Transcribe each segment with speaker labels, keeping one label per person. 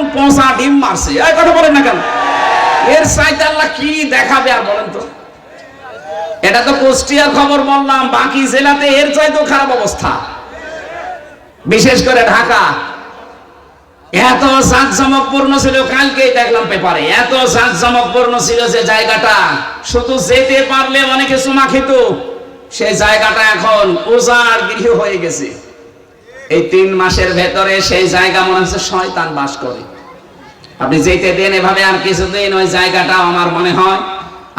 Speaker 1: এখন পচা ডিম মারছে। এই কথা বলেন না কেন? এর সাইতে আল্লাহ কি দেখাবে আর বলেন তো? এটা তো কুষ্টিয়ার খবর বললাম, বাকি জেলাতে এর চাইতেও খারাপ অবস্থা। বিশেষ করে ঢাকা। এত জাঁকজমকপূর্ণ ছিল, কালকেই দেখলাম পেপারে, এত জাঁকজমকপূর্ণ ছিল যে জায়গাটা। শুধু যেতে পারলে অনেকে চুমা খেত। সেই জায়গাটা এখন উজাড় গৃহ হয়ে গেছে। এই তিন মাসের ভেতরে সেই জায়গা মনে হচ্ছে শয়তান বাস করে। আপনি যেতে দেন, এভাবে আর কিছুদিন ওই জায়গাটা আমার মনে হয়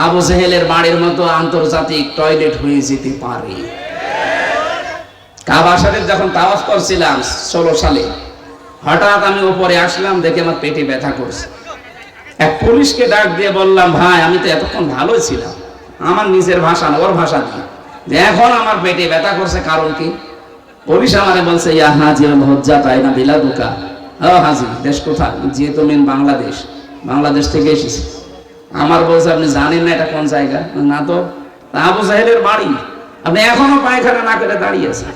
Speaker 1: আবু জেহেলের বাড়ির মতো আন্তর্জাতিক টয়লেট হয়ে যেতে পারে। কাবা শরীফ যখন তাওয়াফ করছিলাম ষোলো সালে, হঠাৎ আমি উপরে আসলাম, দেখে আমার পেটে ব্যথা করছে। এক পুলিশকে ডাক দিয়ে বললাম, ভাই, আমি তো এতক্ষণ ভালোই ছিলাম। আমার নিজের ভাষা না, ওর ভাষা যে এখন আমার পেটে ব্যথা করছে, কারণ কি? পুলিশ আমারে বলছে, ইয়া হাজি হজ্জা তাই না দিলা দুকা ও হাজি, দেশ কোথায়? যে তুমি বাংলাদেশ। বাংলাদেশ থেকে আমার বলছে, আপনি জানেন না এটা কোন জায়গা? না তো। আবু সাহেবের বাড়ি। আপনি এখনও পায়খানা না করে দাঁড়িয়ে আছেন।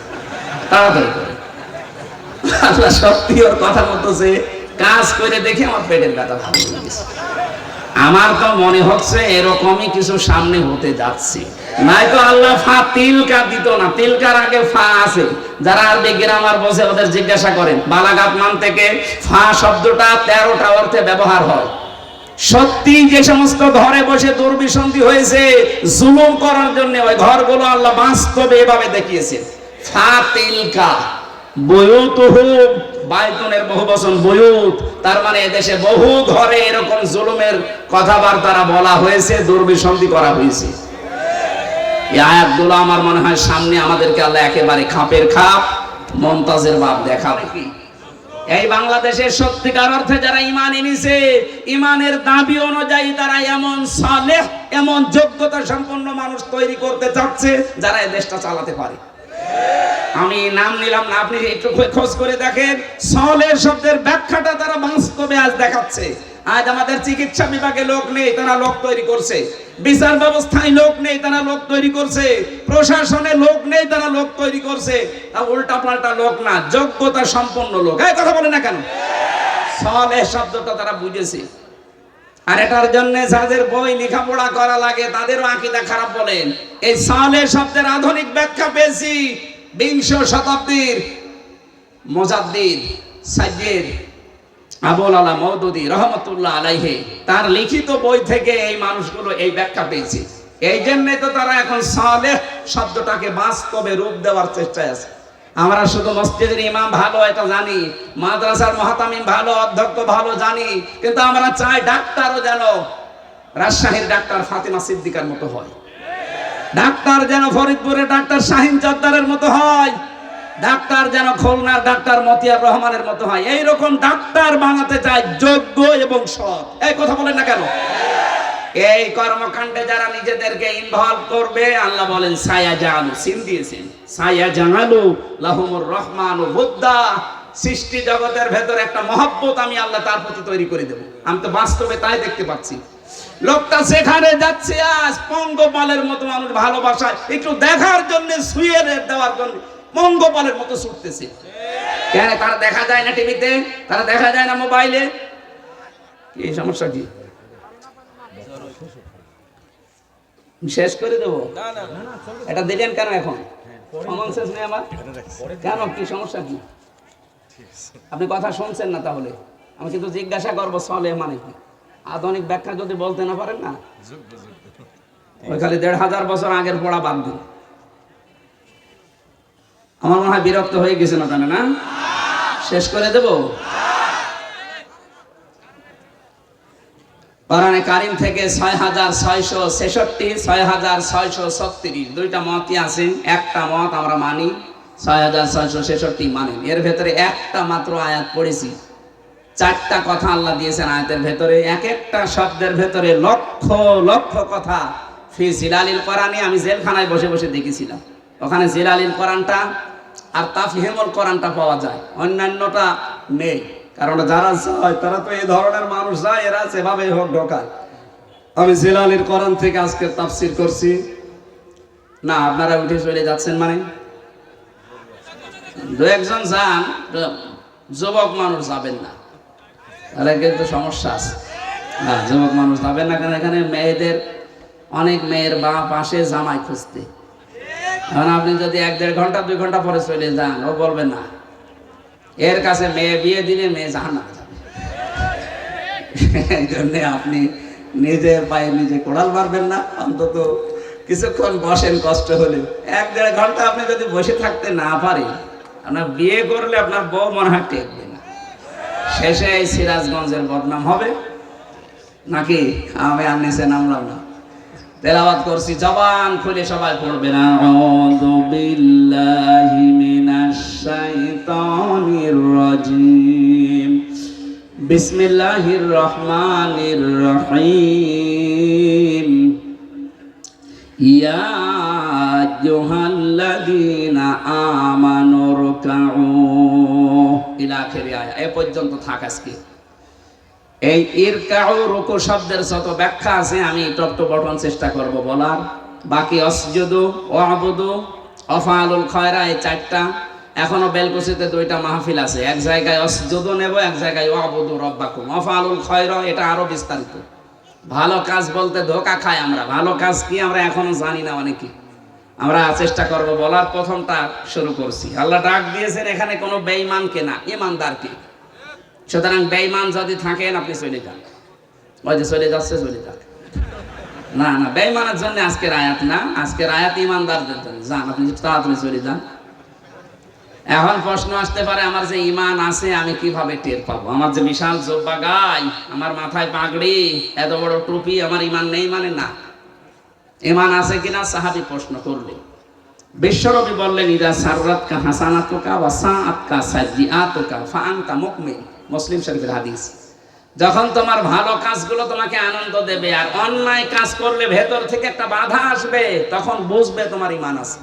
Speaker 1: তাড়াতাড়ি আল্লাহ সত্যি ওর কথা মতো যে কাজ করে দেখে আমার পেটের ব্যথা ভালো হয়ে গেছে। আমার তো মনে হচ্ছে এরকমই কিছু সামনে হতে যাচ্ছে। নাই তো আল্লাহ ফা তিলকা দিত না, তিলকার আগে ফা আছে। যারা আরবি গ্রামার বসে ওদের জিজ্ঞাসা করেন বালাগাত মান থেকে ফা শব্দটা তেরোটা অর্থে ব্যবহার হয়। সত্যি যে সমস্ত ঘরে বসে দুর্বিসন্ধি হয়েছে, জুলুম করার জন্য ওই ঘরগুলো আল্লাহ বাস্তবে এভাবে দেখিয়েছে ফা তিলকা বয়ুতুহুম বাইতুনের বহু বচন বয়ুত। তার মানে এদেশে বহু ঘরে এরকম জুলুমের কথাবার্তারা বলা হয়েছে, দুর্বিসন্ধি করা হয়েছে। এই আয়াতগুলো আমার মনে হয় সামনে আমাদেরকে আল্লাহ একেবারে খাপের খাপ, মমতাজের বাপ দেখাবে। এই বাংলাদেশের সত্যিকার অর্থে যারা ইমান এনেছে ইমানের দাবি অনুযায়ী তারা এমন সালেহ, এমন যোগ্যতা সম্পন্ন মানুষ তৈরি করতে চাচ্ছে, যারা এই দেশটা চালাতে পারে। আমি নাম নিলাম না, আপনি একটু খোঁজ করে দেখেন। সলের শব্দের ব্যাখ্যাটা তারা বাস্তবে আজ দেখাচ্ছে। আজ আমাদের চিকিৎসা বিভাগে লোক নেই, তারা লোক তৈরি করছে। বিচার ব্যবস্থায় লোক নেই, তারা লোক তৈরি করছে। প্রশাসনে লোক নেই, তারা লোক তৈরি করছে। তা উল্টা পাল্টা লোক না, যোগ্যতা সম্পন্ন লোক। এই কথা বলে না কেন? সলে শব্দটা তারা বুঝেছে। আর এটার জন্য যাদের বই লেখাপড়া করা লাগে, তাদেরও আকিদা খারাপ বলেন। এই সালে শব্দের আধুনিক ব্যাখ্যা পেয়েছি, বিংশ শতাব্দীর মোজাদ্দিদ সাইয়েদ আবুল আলা মৌদুদি রহমতুল্লাহ আলাইহে, তার লিখিত বই থেকে এই মানুষগুলো এই ব্যাখ্যা পেয়েছে। এই জন্যে তো তারা এখন সালেহ শব্দটাকে বাস্তবে রূপ দেওয়ার চেষ্টায় আছে। আমরা শুধু মসজিদের ইমাম ভালো, এটা জানি। মাদ্রাসার মহাতামিম ভালো, অধ্যক্ষ ভালো, জানি। কিন্তু আমরা চাই ডাক্তারও যেন রাজশাহীর ডাক্তার ফাতিমা সিদ্দিকার মতো হয়। ডাক্তার যেন ফরিদপুরের ডাক্তার শাহিন জদ্দারের মতো হয়। ডাক্তার যেন খুলনার ডাক্তার মতিয়ার রহমানের মতো হয়। এই রকম ডাক্তার বানাতে চায় যোগ্য এবং সৎ। এই কথা বলেন না কেন? এই কর্মকাণ্ডে যারা নিজেদেরকে ইনভলভ করবে, আল্লাহ বলেন সায়া জানু সিন দিয়েছেন। সায়া জানালু লাহুমুর রহমান বুদ্ধা সৃষ্টি জগতের ভেতর একটা মহব্বত আমি আল্লাহ তার প্রতি তৈরি করে দেব। আমি তো বাস্তবে তাই দেখতে পাচ্ছি। লোকটা সেখানে যাচ্ছে, আজ পঙ্গপালের মতো মানুষ ভালোবাসায়, একটু দেখার জন্য শুয়ে দেওয়ার জন্য পঙ্গপালের মতো ছুটতেছে। কেন তারা দেখা যায় না টিভিতে? তারা দেখা যায় না মোবাইলে? এই সমস্যা কি? শেষ করে দেবো? এটা দিলেন কেন এখন? কমন সেন্স নেই আমার। কেন? কি সমস্যা কি? আপনি কথা শুনছেন না তাহলে। আমি কিন্তু জিজ্ঞাসা করব সলে মানে কি? আধুনিক ব্যাখ্যা যদি বলতে না পারেন না? ওই খালি দেড় হাজার বছর আগের পড়া বাদ দিন। আমার মনে হয় বিরক্ত হয়ে গেছে না জানে না? শেষ করে দেব? কোরআনে কারিম থেকে ছয় হাজার ছয়শো ছেষট্টি ছয় হাজার ছয়শো ছত্রিশ। দুইটা মতই আছে, একটা মত আমরা মানি ছয় হাজার ছয়শো ছেষট্টি মানি এর ভেতরে একটা মাত্র আয়াত পড়েছি। চারটা কথা আল্লাহ দিয়েছেন আয়াতের ভেতরে। এক একটা শব্দের ভেতরে লক্ষ লক্ষ কথা। ফি জিলালিল কোরআনে আমি জেলখানায় বসে বসে দেখেছিলাম। ওখানে জিলালিল কোরআনটা আর তাফহিমুল কোরআনটা পাওয়া যায়। অন্যান্যটা নেই। কারণ যারা যায় তারা তো এই ধরনের মানুষ যায়, এরা সেভাবে হোক ঢোকায়। আমি জিলালির কোরআন থেকে আজকে তাফসির করছি। না, আপনারা উঠে চলে যাচ্ছেন মানে? দু একজন যান যুবক মানুষ যাবেন না। তাহলে কিন্তু সমস্যা আছে। হ্যাঁ যুবক মানুষ যাবেন না কেন এখানে মেয়েদের, অনেক মেয়ের বা পাশে জামাই খুঁজতে। এখন আপনি যদি এক দেড় ঘণ্টা, দুই ঘণ্টা পরে চলে যান, ও বলবে না। এর কাছে মেয়ে বিয়ে দিলে মেয়ে যাবে। এই জন্যে আপনি নিজের পায়ে নিজে কোড়াল মারবেন না, অন্তত কিছুক্ষণ বসেন কষ্ট হলে। এক দেড় ঘণ্টা আপনি যদি বসে থাকতে না পারেন, আপনার বিয়ে করলে আপনার বউ মনে হয় টেকবে না। শেষে এই সিরাজগঞ্জের বদনাম হবে। নাকি আমি আর নিচে নামলাম না? তেলাওয়াত করছি, জবান খুলে সবাই পড়বে না আউযু বিল্লাহি মিনাশ শাইতানির রাজিম। বিসমিল্লাহির রহমানির রহিম। ইয়া আইয়ুহাল্লাযীনা আমানু রুকউ। ইলা আখির আয়া এ পর্যন্ত থাক আজকে। এই ইরকাউ রুকু শব্দের যত ব্যাখ্যা আছে, আমি টপ বটন চেষ্টা করব বলার। বাকি অসজুদু ও আবুদু অফালুল খয়রা, এই চারটা। এখনও বেলকুচিতে দুইটা মাহফিল আছে। এক জায়গায় অসজুদু নেব, এক জায়গায় ও আবুদু রব্বাকুম। অফালুল খয়রা, এটা আরও বিস্তারিত। ভালো কাজ বলতে ধোকা খাই আমরা। ভালো কাজ কি আমরা এখনও জানি না অনেকে। আমরা চেষ্টা করব বলার। প্রথমটা শুরু করছি। আল্লাহ ডাক দিয়েছেন, এখানে কোনো বেঈমানকে না ইমানদারকে সুতরাং বেঈমান যদি থাকেন, আপনি চলে যান। ওই যে চলে যাচ্ছে, চলে যান না না, বেঈমানের জন্য আজকের আয়াত না। আজকের আয়াত ইমানদারদের জন্য। যান, আপনি তাড়াতাড়ি চলে যান। এখন প্রশ্ন আসতে পারে, আমার যে ইমান আছে, আমি কীভাবে টের পাবো? আমার যে বিশাল জব্বা গাই, আমার মাথায় পাগড়ি, এত বড় টুপি, আমার ইমান নেই মানে না। ইমান আছে কিনা, সাহাবি প্রশ্ন করলে বিশ্বরবি বললেন, ইদা সাররাত কা হাসানাতুকা ওয়া সাআত কা সাজিআত সাজিআতুকা ফা আনতা মুকমিন। মুসলিম শরীফের হাদিস। যখন তোমার ভালো কাজগুলো তোমাকে আনন্দ দেবে আর অন্যায় কাজ করলে ভেতর থেকে একটা বাধা আসবে, তখন বুঝবে তোমার ইমান আছে।